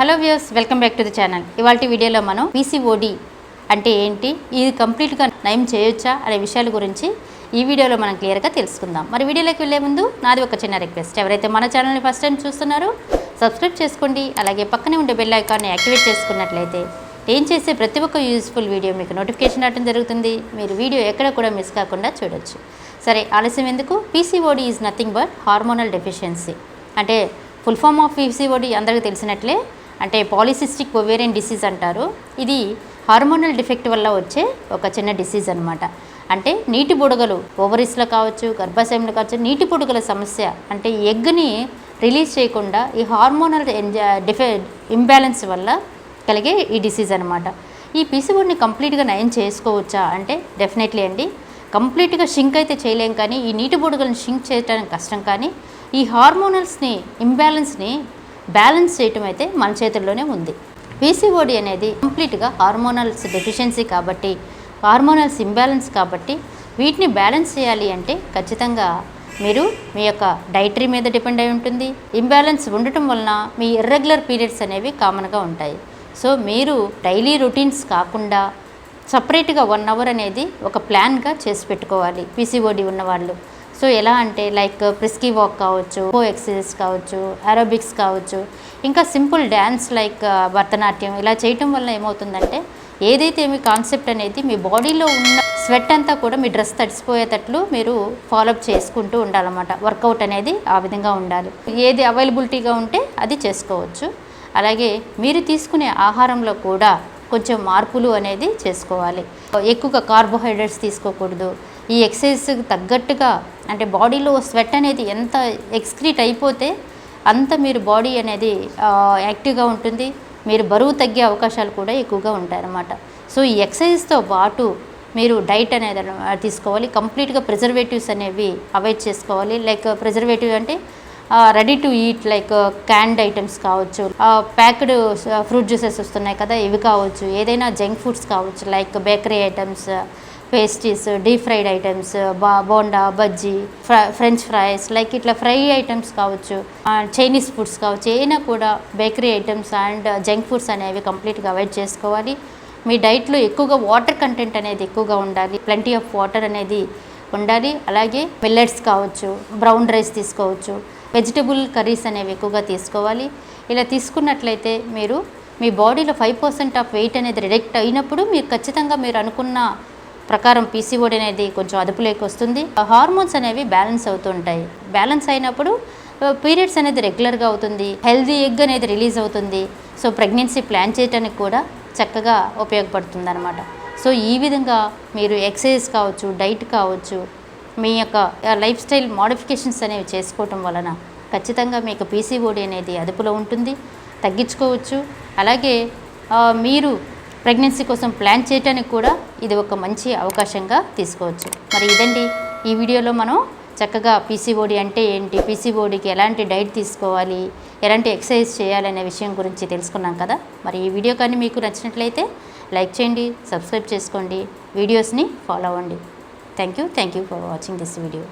Hello views welcome back to the channel. ఇవాళ వీడియోలో మనం పీసీఓడి అంటే ఏంటి? ఇది కంప్లీట్గా నయం చేయొచ్చా? అనే విషయాల గురించి ఈ వీడియోలో మనం క్లియర్గా తెలుసుకుందాం. మరి వీడియోలోకి వెళ్ళే ముందు నాది ఒక చిన్న రిక్వెస్ట్. ఎవరైతే మన ఛానల్ని ఫస్ట్ టైం చూస్తున్నారో సబ్స్క్రైబ్ చేసుకోండి. అలాగే పక్కనే ఉండే బెల్ ఐకాన్ని యాక్టివేట్ చేసుకున్నట్లయితే ఏం చేసే ప్రతి ఒక్క యూస్ఫుల్ వీడియో మీకు నోటిఫికేషన్ రావడం జరుగుతుంది. మీరు వీడియో ఎక్కడ కూడా మిస్ కాకుండా చూడొచ్చు. సరే ఆలస్యం ఎందుకు? PCOD is nothing but hormonal deficiency అంటే ఫుల్ ఫామ్ ఆఫ్ పీసీఓడి అందరికీ తెలిసినట్లే అంటే పాలిసిస్టిక్ ఒవేరియన్ డిసీజ్ అంటారు. ఇది హార్మోనల్ డిఫెక్ట్ వల్ల వచ్చే ఒక చిన్న డిసీజ్ అనమాట అంటే నీటి బుడగలు ఓవరీస్లో కావచ్చు గర్భాశయంలో కావచ్చు నీటి బుడగల సమస్య అంటే ఎగ్ని రిలీజ్ చేయకుండా ఈ హార్మోనల్ డిఫె ఇంబ్యాలెన్స్ వల్ల కలిగే ఈ డిసీజ్ అనమాట ఈ పీసీఓడిని కంప్లీట్గా నయం చేసుకోవచ్చా? అంటే డెఫినెట్లీ అండి. కంప్లీట్గా షింక్ అయితే చేయలేం కానీ ఈ నీటి బుడగలను షింక్ చేయడానికి కష్టం కానీ ఈ హార్మోనల్స్ని ఇంబ్యాలెన్స్ని బ్యాలెన్స్ చేయటం అయితే మన చేతుల్లోనే ఉంది. పీసీఓడి అనేది కంప్లీట్గా హార్మోనల్స్ డెఫిషియన్సీ కాబట్టి హార్మోనల్స్ ఇంబ్యాలెన్స్ కాబట్టి వీటిని బ్యాలెన్స్ చేయాలి అంటే ఖచ్చితంగా మీరు మీ యొక్క డైటరీ మీద డిపెండ్ అయి ఉంటుంది. ఇంబ్యాలెన్స్ ఉండటం వలన మీ ఇర్రెగ్యులర్ పీరియడ్స్ అనేవి కామన్గా ఉంటాయి. సో మీరు డైలీ రొటీన్స్ కాకుండా సపరేట్గా వన్ అవర్ అనేది ఒక ప్లాన్గా చేసి పెట్టుకోవాలి. పీసీఓడి ఉన్నవాళ్ళు. సో ఎలా అంటే లైక్ ప్రిస్కీ వాక్ కావచ్చు కో ఎక్సర్సైజ్ కావచ్చు అరోబిక్స్ కావచ్చు ఇంకా సింపుల్ డ్యాన్స్ లైక్ భరతనాట్యం ఇలా చేయటం వల్ల ఏమవుతుందంటే ఏదైతే మీ కాన్సెప్ట్ అనేది మీ బాడీలో ఉన్న స్వెట్ అంతా కూడా మీ డ్రెస్ తడిసిపోయేటట్లు మీరు ఫాలోఅప్ చేసుకుంటూ ఉండాలన్నమాట. వర్కౌట్ అనేది ఆ విధంగా ఉండాలి. ఏది అవైలబిలిటీగా ఉంటే అది చేసుకోవచ్చు. అలాగే మీరు తీసుకునే ఆహారంలో కూడా కొంచెం మార్పులు అనేది చేసుకోవాలి. ఎక్కువగా కార్బోహైడ్రేట్స్ తీసుకోకూడదు. ఈ ఎక్సర్సైజ్కి తగ్గట్టుగా అంటే బాడీలో స్వెట్ అనేది ఎంత ఎక్స్క్రీట్ అయిపోతే అంత మీరు బాడీ అనేది యాక్టివ్గా ఉంటుంది. మీరు బరువు తగ్గే అవకాశాలు కూడా ఎక్కువగా ఉంటాయన్నమాట. సో ఈ ఎక్సర్సైజ్తో పాటు మీరు డైట్ అనేది తీసుకోవాలి. కంప్లీట్గా ప్రిజర్వేటివ్స్ అనేవి అవాయిడ్ చేసుకోవాలి. లైక్ ప్రిజర్వేటివ్ అంటే ready to eat like canned items కావచ్చు. ప్యాక్డ్ ఫ్రూట్ జ్యూసెస్ వస్తున్నాయి కదా ఇవి కావచ్చు. ఏదైనా జంక్ ఫుడ్స్ కావచ్చు like bakery items pastries deep fried items బా bonda bajji fry French fries like ఇట్లా ఫ్రై ఐటమ్స్ కావచ్చు చైనీస్ ఫుడ్స్ కావచ్చు అయినా కూడా bakery items and junk foods అనేవి కంప్లీట్గా అవాయిడ్ చేసుకోవాలి. మీ డైట్లో ఎక్కువగా వాటర్ కంటెంట్ అనేది ఎక్కువగా ఉండాలి ప్లంటీ ఆఫ్ వాటర్ అనేది ఉండాలి. అలాగే మిల్లెట్స్ కావచ్చు బ్రౌన్ రైస్ తీసుకోవచ్చు వెజిటబుల్ కర్రీస్ అనేవి ఎక్కువగా తీసుకోవాలి. ఇలా తీసుకున్నట్లయితే మీరు మీ బాడీలో ఫైవ్ పర్సెంట్ ఆఫ్ వెయిట్ అనేది రిడక్ట్ అయినప్పుడు మీరు ఖచ్చితంగా మీరు అనుకున్న ప్రకారం పీసీఓడి అనేది కొంచెం అదుపులోకి వస్తుంది. హార్మోన్స్ అనేవి బ్యాలెన్స్ అవుతుంటాయి. బ్యాలెన్స్ అయినప్పుడు పీరియడ్స్ అనేది రెగ్యులర్గా అవుతుంది. హెల్దీ ఎగ్ అనేది రిలీజ్ అవుతుంది. సో ప్రెగ్నెన్సీ ప్లాన్ చేయడానికి కూడా చక్కగా ఉపయోగపడుతుంది అనమాట సో ఈ విధంగా మీరు ఎక్సర్సైజ్ కావచ్చు డైట్ కావచ్చు మీ యొక్క లైఫ్ స్టైల్ మోడిఫికేషన్స్ అనేవి చేసుకోవటం వలన ఖచ్చితంగా మీకు పీసీఓడి అనేది అదుపులో ఉంటుంది. తగ్గించుకోవచ్చు. అలాగే మీరు ప్రెగ్నెన్సీ కోసం ప్లాన్ చేయడానికి కూడా ఇది ఒక మంచి అవకాశంగా తీసుకోవచ్చు. మరి ఇదండి. ఈ వీడియోలో మనం చక్కగా పీసీఓడి అంటే ఏంటి? పీసీఓడికి ఎలాంటి డైట్ తీసుకోవాలి? ఎలాంటి ఎక్సర్సైజ్ చేయాలనే విషయం గురించి తెలుసుకున్నాం కదా? మరి ఈ వీడియో కానీ మీకు నచ్చినట్లయితే లైక్ చేయండి సబ్స్క్రైబ్ చేసుకోండి వీడియోస్ని ఫాలో అవ్వండి. Thank you. Thank you for watching this video.